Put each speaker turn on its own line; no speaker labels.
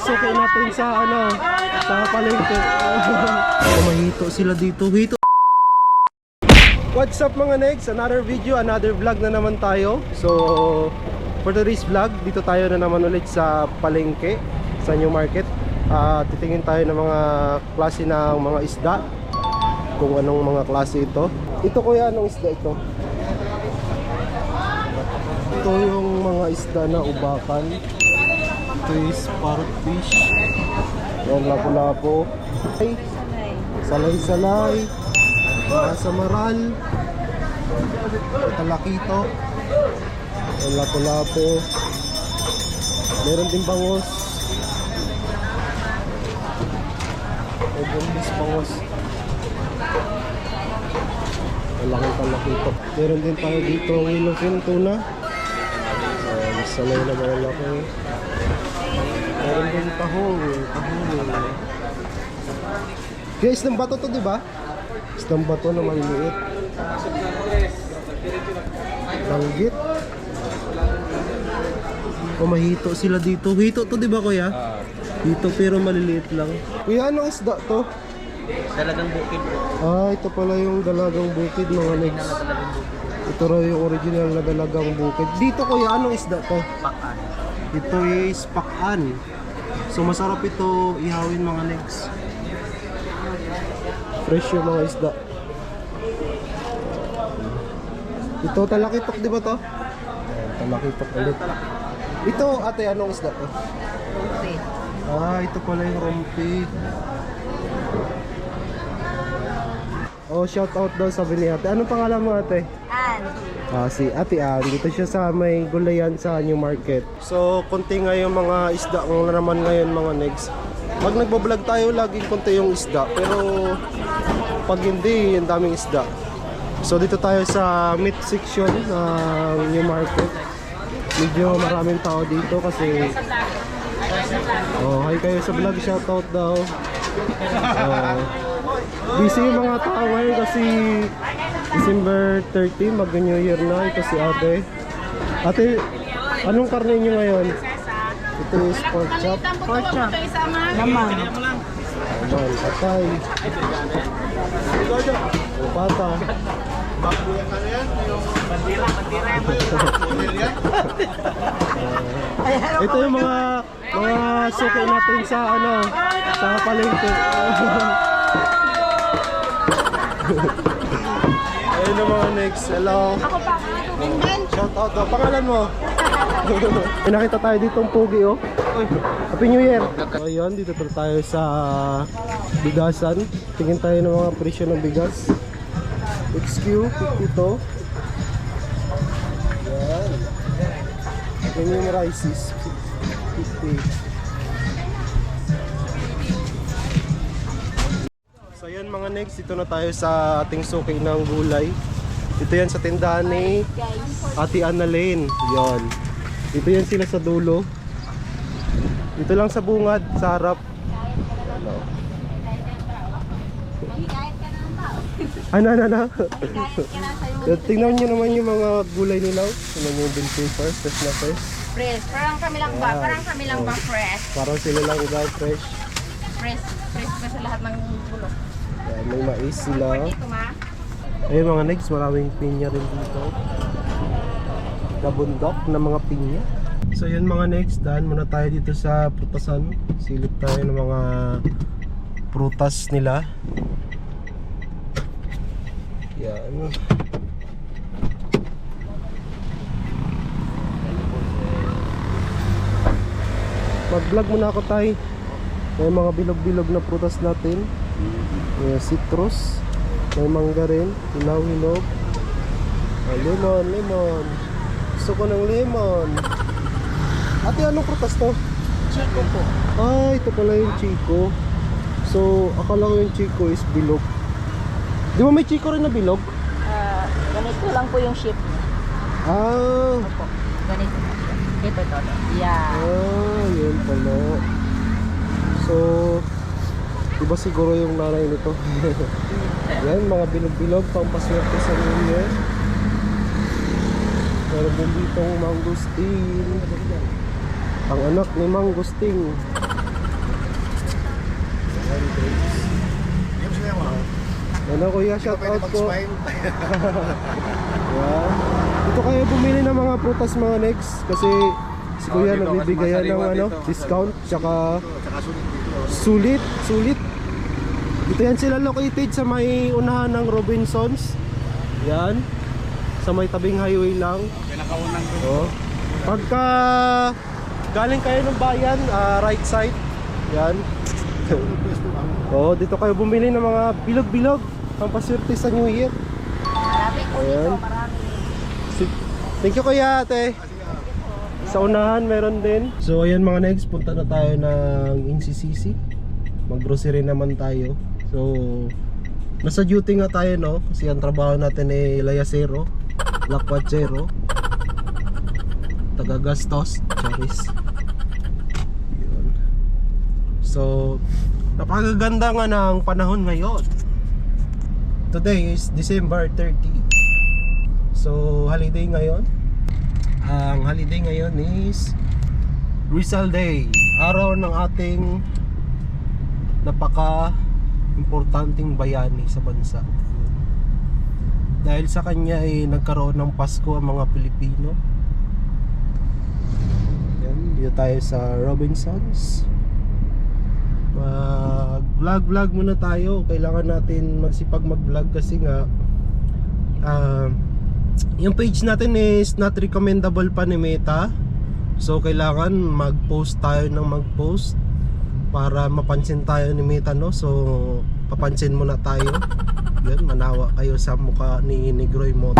suki natin sa ano, sa palengke. oh, mahito sila dito. Hito. What's up mga negs? Another video, another vlog na naman tayo. So, for today's vlog, dito tayo na naman ulit sa palengke, sa New Market. Ah, titingin tayo ng mga klase ng mga isda. Kung anong mga klase ito. Ito kuya, anong isda ito? Ito yung mga isda na ubakan. Ito is parrot fish. Yung lapu-lapu. Ay, Salay-salay. Mga samaral. Talakito. Yung lapu-lapu. Meron din bangos. May bumbis bangos. Malaking talakito. Meron din tayo dito ang yellowfin tuna. Masalay na malaki. Meron din tahong. Tahong. Kaya isang bato to, di ba? Isang bato na maliliit. Tanggit. O mahito sila dito. Hito to, di ba kuya? Hito pero maliliit lang. Kuya, anong isda to?
Talagang bukid.
Ah, ito pala yung dalagang bukid mga negs. Ito raw yung original na dalagang bukid. Dito kuya, anong isda to?
Pakan.
Ito is pakan. So masarap ito ihawin mga negs. Fresh yung mga isda. Ito talakitok di ba to? Talakitok ulit. Ito ate, anong isda to? Ah, ito pala yung rompi. Oh, shout out daw sabi ni ate. Anong pangalan mo ate?
An.
Ah, si Ate Ann. Dito siya sa may gulayan sa New Market. So, konti nga yung mga isda ng naman ngayon mga negs. Pag nagbablog tayo, laging konti yung isda. Pero, pag hindi, yung daming isda. So, dito tayo sa meat section ng New Market. Medyo maraming tao dito kasi... Oh, hi kayo sa vlog. Shoutout daw. Oh, busy yung mga tao ngayon kasi December 30, mag-New Year na. Ito si ate. Ate, anong karne niyo ngayon? Ito is pork chop.
Pork chop. Naman.
Aman, patay. O pata. Ito yung mga mga suki natin sa ano sa palengke. Ayun mga next. Hello.
Ako pa.
Shout out daw. Pangalan mo? May nakita tayo dito ang pogi oh. Happy New Year. So ayun, dito pa tayo sa bigasan. Tingin tayo ng mga presyo ng bigas. XQ, 52. Yan. Ganyan yung rices. 50. So yan mga next, dito na tayo sa ating suki ng gulay. Dito yan sa tindahan ni. Ate Annalyn. Yon. Dito yan sila sa dulo. Dito lang sa bungad, sa harap. Ano? Ano, ano, ano? Tingnan nyo naman yung mga gulay nila. Tingnan nyo yung bill paper, fresh na fresh.
Fresh. Parang kami lang ba? Parang kami lang ba fresh?
Parang sila lang iba fresh.
Fresh. Fresh pa sa lahat ng bulok.
Yan, may mais sila. Ayun mga negs, maraming pinya rin dito. Kabundok na mga pinya. So yun mga negs, daan muna tayo dito sa prutasan. Silip tayo ng mga prutas nila. Yan. Mag-vlog muna ako tayo. May mga bilog-bilog na prutas natin. May citrus. May mangga rin. Hilaw-hinog. Ah, lemon, lemon. Gusto ko ng lemon. Ate, anong prutas to?
Chico po.
Ah, ito pala yung Chico. So, akala ko yung Chico is bilog. Di ba may Chico rin na bilog?
Ah, ganito lang po yung ship.
Ah,
Opo. Ganito. Ito, ito, ito. Yeah.
ah, yun pala. So, di ba siguro yung nanay nito? Yan, mga bilog-bilog, pampaswerte sa New Year. Meron din ditong mangustin. Ang anak ni Mangustin. Ano kuya, shout out po. Yeah. Dito kayo bumili ng mga prutas mga next kasi si kuya
dito,
nagbibigay ng ano,
dito.
discount tsaka
sulit,
sulit. Dito yan sila located sa may unahan ng Robinsons. Yan. Sa may tabing highway lang.
Pinakaunang
Oh. Pagka galing kayo ng bayan, ah, right side. Yan. oh, dito kayo bumili ng mga bilog-bilog. Pampaswerte sa New Year.
Marami po
Ayan.
dito, marami.
Thank you kuya ate. Sa unahan meron din. So ayan mga next, punta na tayo ng NCCC. Mag-grocery naman tayo. So nasa duty nga tayo no kasi ang trabaho natin ay layasero, lakwachero, tagagastos, charis. So napakaganda nga ng panahon ngayon. Today is December 30. So, holiday ngayon. Ang holiday ngayon is Rizal Day. Araw ng ating napaka importanteng bayani sa bansa. Dahil sa kanya ay nagkaroon ng Pasko ang mga Pilipino. Yan, dito tayo sa Robinsons. Mag vlog vlog muna tayo. Kailangan natin magsipag mag-vlog kasi nga ah, yung page natin is not recommendable pa ni Meta. So kailangan mag-post tayo ng mag-post para mapansin tayo ni Meta no. So papansin muna tayo. Yan, manawa kayo sa mukha ni Negroy Moto.